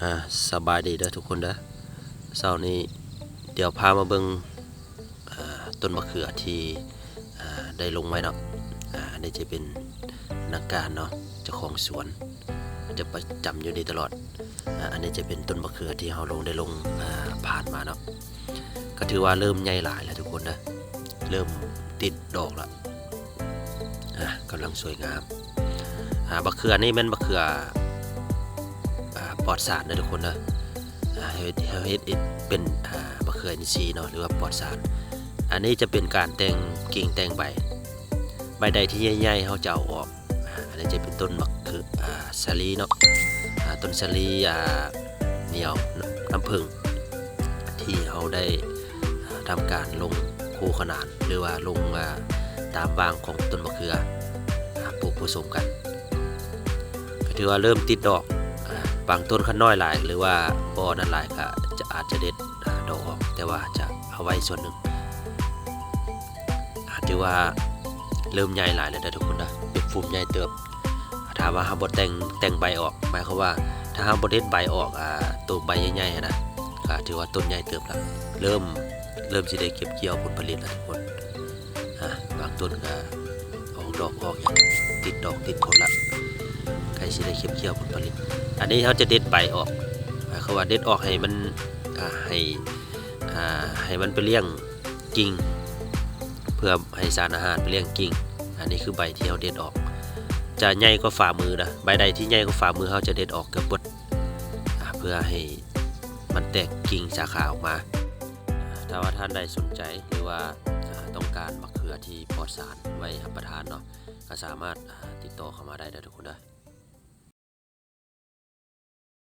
อ่าสบายดีเด้อทุกคนเด้อเช้านี้เดี๋ยวพามาเบิ่งอ่าต้นมะเขือที่อ่าได้ลงไว้เนาะอ่าอันนี้จะเป็นนักการเนาะเจ้าของสวนจะประจำอยู่นี่ตลอดอ่าอันนี้จะเป็นต้นมะเขือที่เราลงได้ลงอ่าผ่านมาเนาะก็ถือว่าเริ่มใหญ่หลายแล้วทุกคนนะเริ่มติดดอกแล้วอะกำลังสวยงามอ่ามะเขือนี่มันมะเขือ ลอดสารนะทุกคนนะเฮดเฮดอิเป็นมะเขืออินทรีย์เนาะหรือว่าปลอดสาร อันนี้จะเป็นการแต่งกิ่งแต่งใบ ใบใดที่ใหญ่ๆเขาจะเอาออกอันนี้จะเป็นต้นมะเขืออ่าสาลีเนาะต้นสาลีเหนียวน้ำผึ้งที่เขาได้อ่าทำการลงคู่ขนานหรือว่าลงาตามวางของต้นมะเขือปลูกผสมกันก็ถือว่าเริ่มติดดอก บางต้นขั้นน้อยหลาย หรือว่าบอนั้นหลายก็จะอาจจะเด็ดดอกออก แต่ว่าจะเอาไว้ส่วนหนึ่ง อาจจะว่าเริ่มใหญ่หลายแล้วนะทุกคนนะเป็นฟูมใหญ่เติบถ้าว่าห้าบดแต่งแต่งใบออกหมายความว่าถ้าห้าบดเด็ดใบออกอ่าตัวใบใหญ่ๆนะก็ถือว่าต้นใหญ่เติบแล้วเริ่มเริ่มจะได้เก็บเกี่ยวผลผลิตแล้วทุกคนอ่าบางต้นก็ออกดอกออกอย่างติดดอกติดผลละใครสิได้เก็บเกี่ยวผลผลิต อันนี้เขาจะเด็ดใบออกหมายความว่าเด็ดออกให้มันให้ให้มันไปเลี้ยงกิ่ง เพื่อให้สารอาหารไปเลี้ยงกิ่ง อันนี้คือใบที่เราเด็ดออก จะใหญ่กว่าฝ่ามือนะใบใดที่ใหญ่กว่าฝ่ามือเขาจะเด็ดออกเกือบหมดเพื่อให้มันแตกกิ่งสาขาออกมาถ้าว่าท่านใดสนใจหรือว่าต้องการมะเขือที่ปลอดสารไว้รับประทานเนาะก็สามารถติดต่อเข้ามาได้นะทุกคนนะ